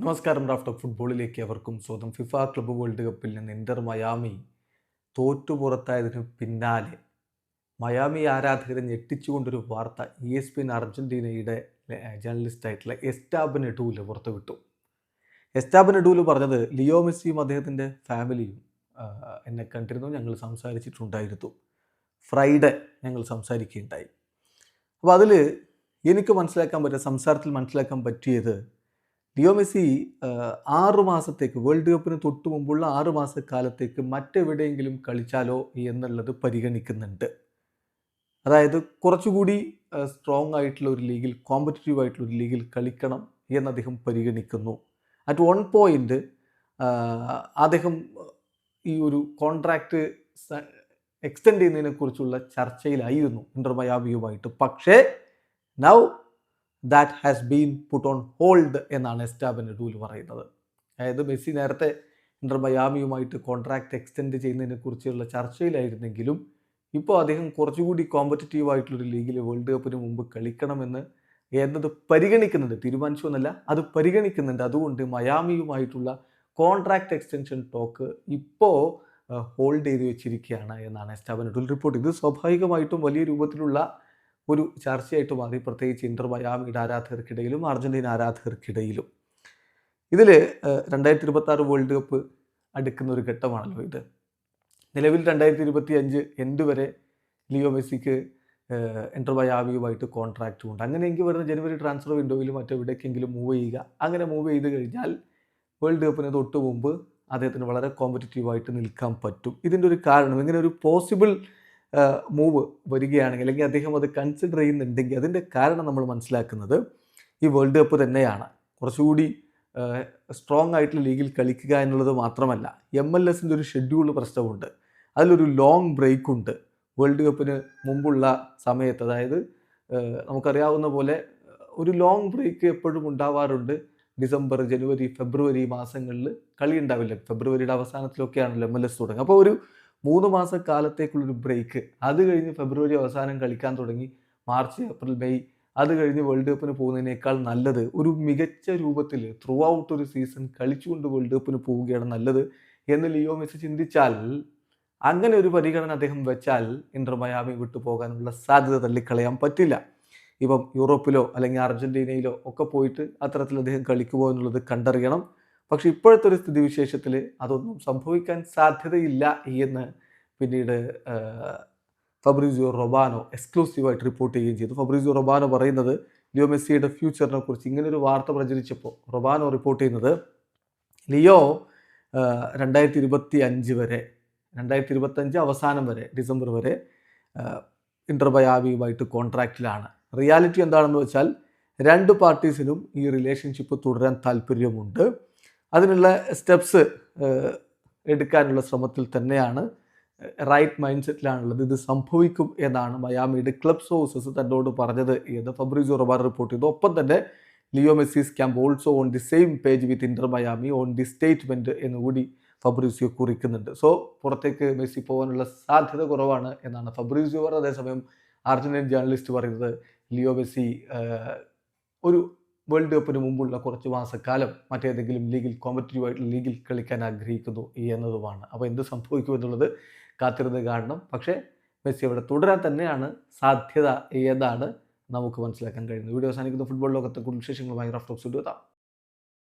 നമസ്കാരം draft of ഫുട്ബോളിലേക്ക് അവർക്കും സ്വന്തം ഫിഫ ക്ലബ്ബ് വേൾഡ് കപ്പിൽ നിന്ന് ഇന്റർ മയാമി തോറ്റു പുറത്തായതിനു പിന്നാലെ മയാമി ആരാധകരെ ഞെട്ടിച്ചുകൊണ്ടൊരു വാർത്ത ഇ എസ് പിൻ അർജന്റീനയുടെ ജേർണലിസ്റ്റായിട്ടുള്ള എസ്റ്റാബ് നെഡൂൽ പുറത്തുവിട്ടു. എസ്റ്റാബ് ഡൂൽ പറഞ്ഞത് ലിയോ മെസ്സിയും അദ്ദേഹത്തിന്റെ ഫാമിലിയും എന്നെ കണ്ടിരുന്നു ഞങ്ങൾ സംസാരിച്ചിട്ടുണ്ടായിരുന്നു. ഫ്രൈഡേ ഞങ്ങൾ സംസാരിക്കുകയുണ്ടായി. അപ്പോൾ അതിൽ എനിക്ക് മനസ്സിലാക്കാൻ പറ്റിയ സംസാരത്തിൽ മനസ്സിലാക്കാൻ പറ്റിയത് ലിയോ മെസ്സി ആറു മാസത്തേക്ക് വേൾഡ് കപ്പിന് തൊട്ട് മുമ്പുള്ള ആറു മാസക്കാലത്തേക്ക് മറ്റെവിടെയെങ്കിലും കളിച്ചാലോ എന്നുള്ളത് പരിഗണിക്കുന്നുണ്ട്. അതായത് കുറച്ചുകൂടി സ്ട്രോങ് ആയിട്ടുള്ള ഒരു ലീഗിൽ കോമ്പറ്റീവ് ആയിട്ടുള്ള ഒരു ലീഗിൽ കളിക്കണം എന്ന് അദ്ദേഹം പരിഗണിക്കുന്നു. അറ്റ് വൺ പോയിന്റ് അദ്ദേഹം ഈ ഒരു കോൺട്രാക്റ്റ് എക്സ്റ്റെൻഡ് ചെയ്യുന്നതിനെക്കുറിച്ചുള്ള ചർച്ചയിലായിരുന്നു ഇന്റർ മയാമിയുമായിട്ട് പക്ഷേ now that has been put on hold എന്നാണ് എസ്റ്റാബിന്റെ റൂൾ പറയുന്നത്. അതായത് മെസ്സി നേരത്തെ ഇന്റർ മയാമിയുമായിട്ട് കോൺട്രാക്ട് എക്സ്റ്റെൻഡ് ചെയ്യുന്നതിനെ കുറിച്ചുള്ള ചർച്ചയിലായിരുന്നെങ്കിലും ഇപ്പോൾ അദ്ദേഹം കുറച്ചുകൂടി കോമ്പറ്റീവ് ആയിട്ടുള്ളൊരു ലീഗിൽ വേൾഡ് കപ്പിന് മുമ്പ് കളിക്കണമെന്ന് എന്നത് പരിഗണിക്കുന്നുണ്ട്. തീരുമാനിച്ചു എന്നല്ല അത് പരിഗണിക്കുന്നുണ്ട്. അതുകൊണ്ട് മയാമിയുമായിട്ടുള്ള കോൺട്രാക്ട് എക്സ്റ്റൻഷൻ ടോക്ക് ഇപ്പോൾ ഹോൾഡ് ചെയ്ത് വെച്ചിരിക്കുകയാണ് എന്നാണ് എസ്റ്റാബിനറ്റുൽ റിപ്പോർട്ട് ഇത് സ്വാഭാവികമായിട്ടും വലിയ രൂപത്തിലുള്ള ഒരു ചർച്ചയായിട്ട് മാറി. പ്രത്യേകിച്ച് ഇന്റർ മയാമിയുടെ ആരാധകർക്കിടയിലും അർജന്റീന ആരാധകർക്കിടയിലും. ഇതിൽ രണ്ടായിരത്തി ഇരുപത്തി ആറ് വേൾഡ് കപ്പ് അടുക്കുന്ന ഒരു ഘട്ടമാണല്ലോ ഇത്. നിലവിൽ രണ്ടായിരത്തി ഇരുപത്തി അഞ്ച് എൻഡ് വരെ ലിയോ മെസ്സിക്ക് ഇന്റർ മയാമിയുമായിട്ട് കോൺട്രാക്റ്റും ഉണ്ട്. അങ്ങനെയെങ്കിൽ വരുന്ന ജനുവരി ട്രാൻസ്ഫർ വിൻഡോയിൽ മറ്റെവിടേക്കെങ്കിലും മൂവ് ചെയ്യുക. അങ്ങനെ മൂവ് ചെയ്ത് കഴിഞ്ഞാൽ വേൾഡ് കപ്പിന് തൊട്ട് മുമ്പ് അദ്ദേഹത്തിന് വളരെ കോമ്പറ്റീറ്റീവായിട്ട് നിൽക്കാൻ പറ്റും. ഇതിന്റെ ഒരു കാരണം ഇങ്ങനെ ഒരു പോസിബിൾ മൂവ് വരികയാണെങ്കിൽ അല്ലെങ്കിൽ അദ്ദേഹം അത് കൺസിഡർ ചെയ്യുന്നുണ്ടെങ്കിൽ അതിന്റെ കാരണം നമ്മൾ മനസ്സിലാക്കുന്നത് ഈ വേൾഡ് കപ്പ് തന്നെയാണ്. കുറച്ചുകൂടി സ്ട്രോങ് ആയിട്ടുള്ള ലീഗിൽ കളിക്കുക എന്നുള്ളത് മാത്രമല്ല എം എൽ എസിന്റെ ഒരു ഷെഡ്യൂൾ പ്രശ്നമുണ്ട്. അതിലൊരു ലോങ് ബ്രേക്ക് ഉണ്ട്. വേൾഡ് കപ്പിന് മുമ്പുള്ള സമയത്ത് അതായത് നമുക്കറിയാവുന്ന പോലെ ഒരു ലോങ് ബ്രേക്ക് എപ്പോഴും ഉണ്ടാവാറുണ്ട്. ഡിസംബർ ജനുവരി ഫെബ്രുവരി മാസങ്ങളിൽ കളി ഉണ്ടാവില്ല. ഫെബ്രുവരിയുടെ അവസാനത്തിലൊക്കെയാണല്ലോ എം എൽ എസ് തുടങ്ങുക. അപ്പോൾ ഒരു മൂന്ന് മാസക്കാലത്തേക്കുള്ളൊരു ബ്രേക്ക്. അത് കഴിഞ്ഞ് ഫെബ്രുവരി അവസാനം കളിക്കാൻ തുടങ്ങി. March April May. അത് കഴിഞ്ഞ് വേൾഡ് കപ്പിന് പോകുന്നതിനേക്കാൾ നല്ലത് ഒരു മികച്ച രൂപത്തിൽ ത്രൂ ഔട്ട് ഒരു സീസൺ കളിച്ചുകൊണ്ട് വേൾഡ് കപ്പിന് പോവുകയാണ് നല്ലത് എന്ന് ലിയോ മെസ്സി ചിന്തിച്ചാൽ അങ്ങനെ ഒരു പരിഗണന അദ്ദേഹം വെച്ചാൽ ഇന്റർ മയാമി വിട്ടു പോകാനുള്ള സാധ്യത തള്ളിക്കളയാൻ പറ്റില്ല. ഇപ്പം യൂറോപ്പിലോ അല്ലെങ്കിൽ അർജന്റീനയിലോ ഒക്കെ പോയിട്ട് അത്തരത്തിൽ അദ്ദേഹം കളിക്കുമോ എന്നുള്ളത് കണ്ടറിയണം. പക്ഷെ ഇപ്പോഴത്തെ ഒരു സ്ഥിതിവിശേഷത്തിൽ അതൊന്നും സംഭവിക്കാൻ സാധ്യതയില്ല എന്ന് പിന്നീട് ഫബ്രീസിയോ റൊബാനോ എക്സ്ക്ലൂസീവായിട്ട് റിപ്പോർട്ട് ചെയ്യുകയും ചെയ്തു. ഫബ്രീസിയോ റൊബാനോ പറയുന്നത് ലിയോ മെസ്സിയുടെ ഫ്യൂച്ചറിനെ കുറിച്ച് ഇങ്ങനെ ഒരു വാർത്ത പ്രചരിച്ചപ്പോൾ റൊബാനോ റിപ്പോർട്ട് ചെയ്യുന്നത് ലിയോ രണ്ടായിരത്തി ഇരുപത്തി അഞ്ച് വരെ രണ്ടായിരത്തി ഇരുപത്തഞ്ച് അവസാനം വരെ ഡിസംബർ വരെ ഇന്റർ ബയാബിയുമായിട്ട് കോൺട്രാക്റ്റിലാണ്. റിയാലിറ്റി എന്താണെന്ന് വെച്ചാൽ രണ്ട് പാർട്ടീസിനും ഈ റിലേഷൻഷിപ്പ് തുടരാൻ താല്പര്യമുണ്ട്. അതിനുള്ള സ്റ്റെപ്സ് എടുക്കാനുള്ള ശ്രമത്തിൽ തന്നെയാണ് റൈറ്റ് മൈൻഡ് സെറ്റിലാണുള്ളത് ഇത് സംഭവിക്കും എന്നാണ് മയാമിയുടെ ക്ലബ് സോഴ്സസ് തന്നോട് പറഞ്ഞത് എന്ന് ഫബ്രീസോ റബാർ റിപ്പോർട്ട് ചെയ്തു. ഒപ്പം തന്നെ Leo Messi's camp also on the same page with Inter Miami on the statement എന്നുകൂടി ഫബ്രീസിയോ കുറിക്കുന്നുണ്ട്. സോ പുറത്തേക്ക് മെസ്സി പോകാനുള്ള സാധ്യത കുറവാണ് എന്നാണ് ഫബ്രീസിയോ അതേസമയം അർജന്റീൻ ജേർണലിസ്റ്റ് പറയുന്നത് ലിയോ മെസ്സി ഒരു വേൾഡ് കപ്പിന് മുമ്പുള്ള കുറച്ച് മാസക്കാലം മറ്റേതെങ്കിലും ലീഗിൽ കോമ്പറ്റീവ് ആയിട്ടുള്ള ലീഗിൽ കളിക്കാൻ ആഗ്രഹിക്കുന്നു എന്നതുമാണ്. അപ്പോൾ എന്ത് സംഭവിക്കും എന്നുള്ളത് കാത്തിരുന്ന് കാണണം. പക്ഷേ മെസ്സി അവിടെ തുടരാൻ തന്നെയാണ് സാധ്യത ഏതാണ്? നമുക്ക് മനസ്സിലാക്കാൻ കഴിയുന്നത്. വീഡിയോ അവസാനിക്കുന്ന. ഫുട്ബോൾ ലോകത്തെ കൂടുതൽ വിശേഷങ്ങളുമായി റഫ് ടോക്സ് എത്താം.